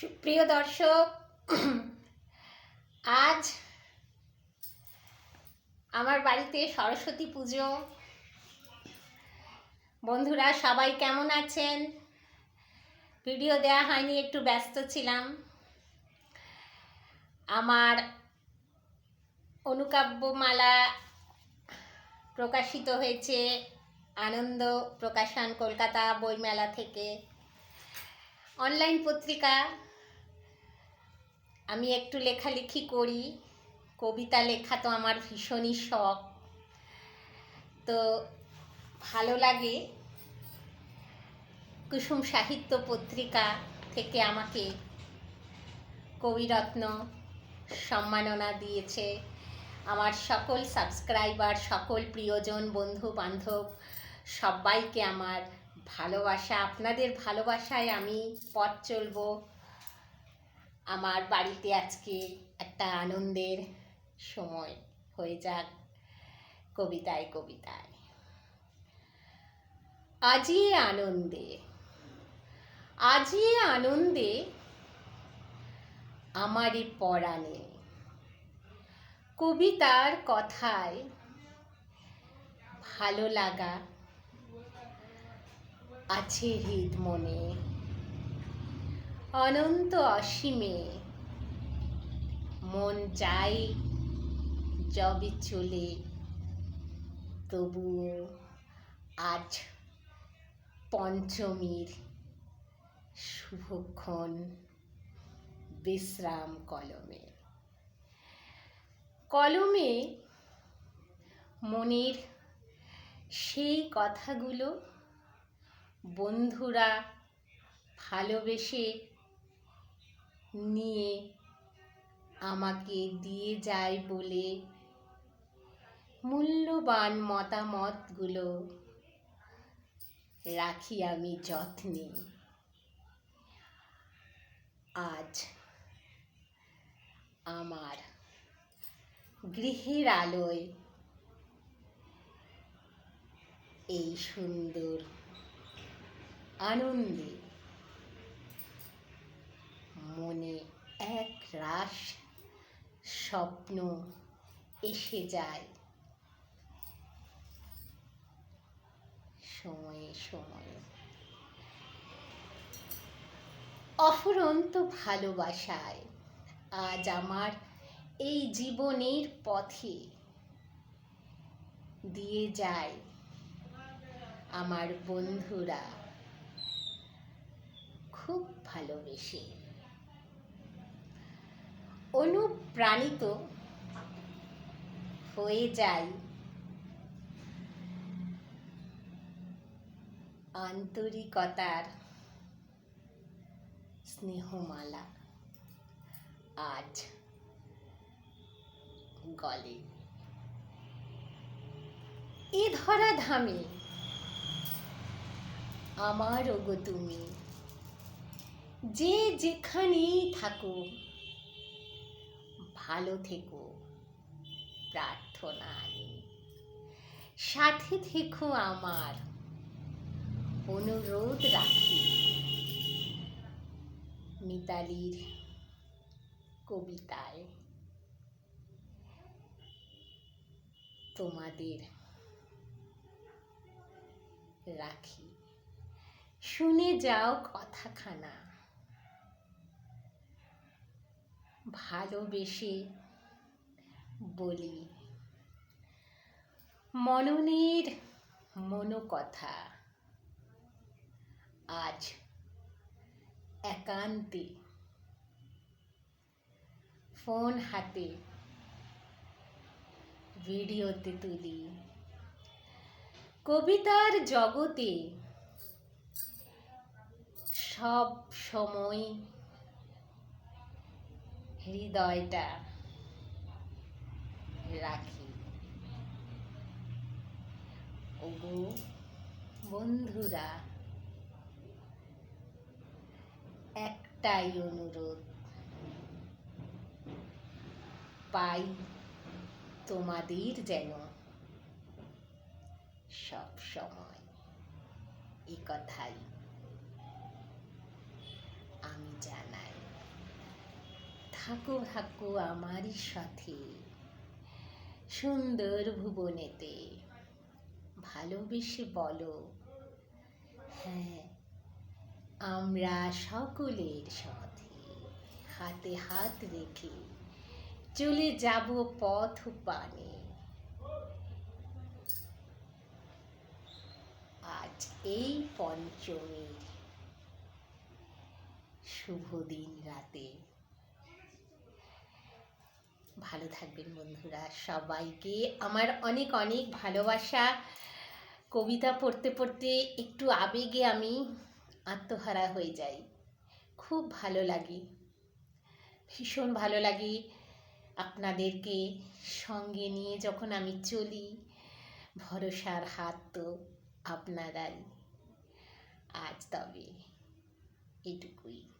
সুপ্রিয় দর্শক, আজ আমার বাড়িতে সরস্বতী পুজো। বন্ধুরা, সবাই কেমন আছেন? ভিডিও দেওয়া হয়নি, একটু ব্যস্ত ছিলাম। আমার অনুকাব্যমালা প্রকাশিত হয়েছে, আনন্দ প্রকাশন কলকাতা বইমেলা থেকে। অনলাইন পত্রিকা আমি একটু লেখালেখি করি। কবিতা লেখা তো আমার ভীষণই শখ। তো ভালো লাগে। কুসুম সাহিত্য পত্রিকা থেকে আমাকে কবিরত্ন সম্মাননা দিয়েছে। আমার সকল সাবস্ক্রাইবার, সকল প্রিয়জন, বন্ধু, বান্ধব, সবাইকে আমার ভালোবাসা। আপনাদের ভালোবাসায় আমি পথ চলবো। আমার বাড়িতে আজকে একটা আনন্দের সময় হয়ে যাক কবিতায় কবিতায়। আজি আনন্দে আজি আনন্দে আমারই পরাণে। কবিতার কথায় ভালো লাগা আছে হৃদ মনে অনন্ত অসীমে। মন চাই যবে চলে, তবুও আজ পঞ্চমীর শুভক্ষণ বিশ্রাম কলমে। কলমে মনের সেই কথাগুলো বন্ধুরা ভালোবেসে নিয়ে আমাকে দিয়ে যায় বলে মূল্যবান মতামতগুলো রাখি আমি যত্নে। আজ আমার গৃহের আলোয় এই সুন্দর আনন্দে মনে এক রাস স্বপ্ন এসে যায়। সময়ে সময়ে। অফুরন্ত ভালোবাসায় আজ আমার এই জীবনের পথে দিয়ে যায় আমার বন্ধুরা। খুব ভালোবেসে। অনুপ্রাণিত হয়ে যাই। আন্তরিকতার স্নেহমালা আজ গলে। এ ধরা ধামে আমার ওগো তুমি, যে যেখানেই থাকো ভালো থেকো। প্রার্থনা সাথে থেকো আমার। অনুরোধ রাখি। মিতালির কবিতায়। তোমাদের রাখি। শুনে যাও কথাখানা। ভালোবেসে বলি। মননের মনোকথা আজ একান্তে। ফোন হাতে ভিডিওতে তুলি। কবিতার জগতে সব সময় হৃদয়টা রাখি। ওগো বন্ধুরা, একটাই অনুরোধ, পাই তোমাদের যেন সব সময় এ কথাই আমি জানাই। থাকো থাকো আমারই সাথে। সুন্দর ভুবনেতে, ভালোবেসে বলো। হ্যাঁ আমরা সকলের সাথে হাতে হাত রেখে চলে যাব পথ পানে আজ এই পঞ্চমীর শুভ দিন রাতে। ভালো থাকবেন বন্ধুরা। সবাইকে আমার অনেক অনেক ভালোবাসা। কবিতা পড়তে পড়তে একটু আবেগে আমি আত্মহারা হয়ে যাই। খুব ভালো লাগে। ভীষণ ভালো লাগে আপনাদেরকে সঙ্গে নিয়ে যখন আমি চলি। ভরসার হাত তো আপনারাই। আজ তবে এটুকুই।